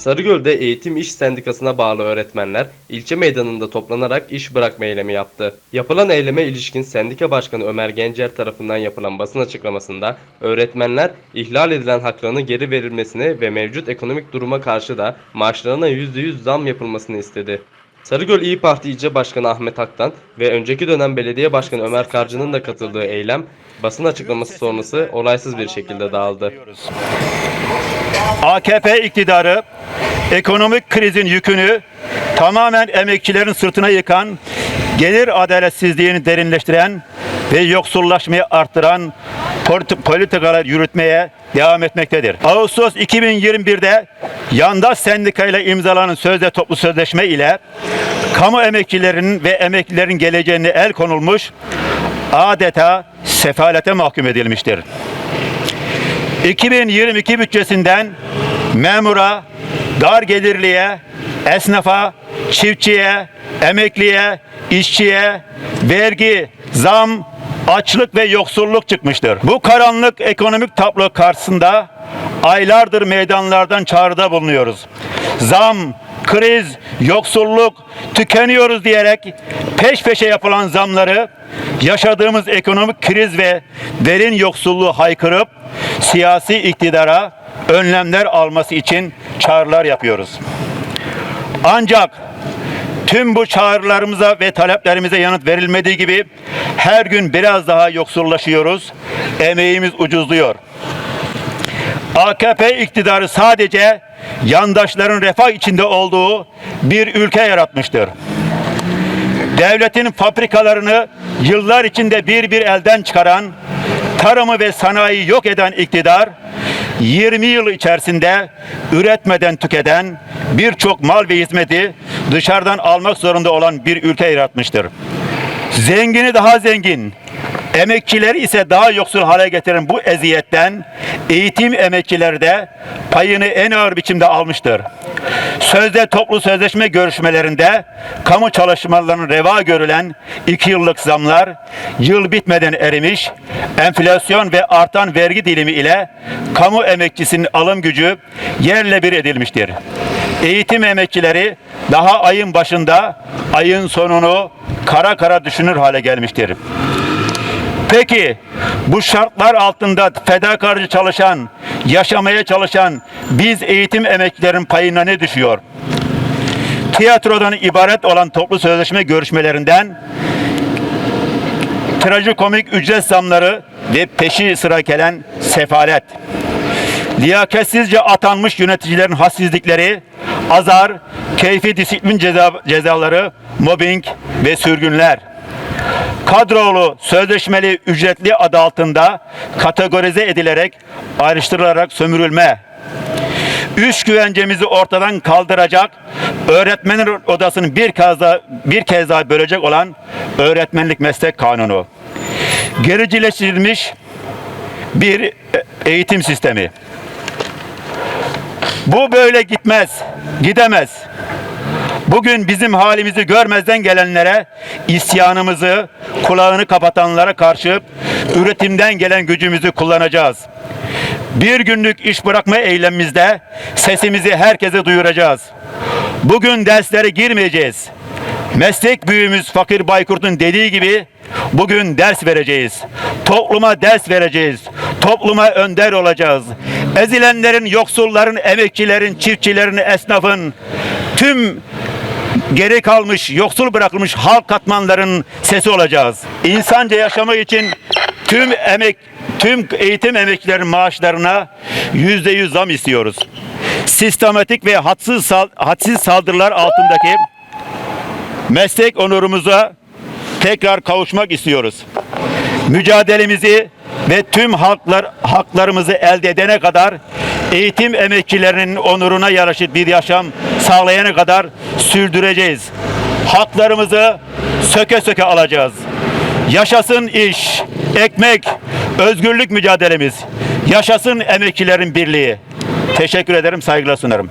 Sarıgöl'de Eğitim İş Sendikası'na bağlı öğretmenler ilçe meydanında toplanarak iş bırakma eylemi yaptı. Yapılan eyleme ilişkin Sendika Başkanı Ömer Gencer tarafından yapılan basın açıklamasında öğretmenler ihlal edilen haklarının geri verilmesini ve mevcut ekonomik duruma karşı da maaşlarına %100 zam yapılmasını istedi. Sarıgöl İyi Parti İlçe Başkanı Ahmet Aktan ve önceki dönem belediye başkanı Ömer Karcı'nın da katıldığı eylem basın açıklaması sonrası olaysız bir şekilde dağıldı. AKP iktidarı ekonomik krizin yükünü tamamen emekçilerin sırtına yıkan, gelir adaletsizliğini derinleştiren ve yoksullaşmayı arttıran politi- politikalar yürütmeye devam etmektedir. Ağustos 2021'de yandaş sendikayla imzalanan sözde toplu sözleşme ile kamu emekçilerinin ve emeklilerin geleceğine el konulmuş, adeta sefalete mahkum edilmiştir. 2022 bütçesinden memura, dar gelirliye, esnafa, çiftçiye, emekliye, işçiye vergi, zam, açlık ve yoksulluk çıkmıştır. Bu karanlık ekonomik tablo karşısında aylardır meydanlardan çağrıda bulunuyoruz. Zam, kriz, yoksulluk, tükeniyoruz diyerek peş peşe yapılan zamları yaşadığımız ekonomik kriz ve derin yoksulluğu haykırıp siyasi iktidara önlemler alması için çağrılar yapıyoruz. Ancak tüm bu çağrılarımıza ve taleplerimize yanıt verilmediği gibi her gün biraz daha yoksullaşıyoruz. Emeğimiz ucuzluyor. AKP iktidarı sadece yandaşların refah içinde olduğu bir ülke yaratmıştır. Devletin fabrikalarını yıllar içinde bir bir elden çıkaran, tarımı ve sanayiyi yok eden iktidar, 20 yıl içerisinde üretmeden tüketen birçok mal ve hizmeti dışarıdan almak zorunda olan bir ülke yaratmıştır. Zengini daha zengin, emekçileri ise daha yoksul hale getiren bu eziyetten eğitim emekçileri de payını en ağır biçimde almıştır. Sözde toplu sözleşme görüşmelerinde kamu çalışmalarının reva görülen iki yıllık zamlar yıl bitmeden erimiş, enflasyon ve artan vergi dilimi ile kamu emekçisinin alım gücü yerle bir edilmiştir. Eğitim emekçileri daha ayın başında ayın sonunu kara kara düşünür hale gelmiştir. Peki bu şartlar altında fedakarcı çalışan, yaşamaya çalışan biz eğitim emekçilerin payına ne düşüyor? Tiyatrodan ibaret olan toplu sözleşme görüşmelerinden trajikomik ücret zamları ve peşi sıra gelen sefalet. Liyaketsizce atanmış yöneticilerin hassizlikleri, azar, keyfi disiplin ceza, cezaları, mobbing ve sürgünler kadrolu sözleşmeli ücretli adı altında kategorize edilerek ayrıştırılarak sömürülme. Üç güvencemizi ortadan kaldıracak, öğretmenin odasını bir kez daha, bir kez daha bölecek olan öğretmenlik meslek kanunu. Gericileştirilmiş bir eğitim sistemi. Bu böyle gitmez, gidemez. Bugün bizim halimizi görmezden gelenlere, isyanımızı, kulağını kapatanlara karşı üretimden gelen gücümüzü kullanacağız. Bir günlük iş bırakma eylemimizde sesimizi herkese duyuracağız. Bugün derslere girmeyeceğiz. Meslek büyüğümüz Fakir Baykurt'un dediği gibi bugün ders vereceğiz. Topluma ders vereceğiz. Topluma önder olacağız. Ezilenlerin, yoksulların, emekçilerin, çiftçilerin, esnafın, tüm geri kalmış, yoksul bırakılmış halk katmanların sesi olacağız. İnsanca yaşamak için tüm emek, tüm eğitim emekçilerin maaşlarına yüzde yüz zam istiyoruz. Sistematik ve hadsiz, sal- hadsiz saldırılar altındaki meslek onurumuza tekrar kavuşmak istiyoruz. Mücadelemizi ve tüm halklar haklarımızı elde edene kadar eğitim emekçilerinin onuruna yaraşır bir yaşam sağlayana kadar sürdüreceğiz. Haklarımızı söke söke alacağız. Yaşasın iş, ekmek, özgürlük mücadelemiz. Yaşasın emekçilerin birliği. Teşekkür ederim, saygılar sunarım.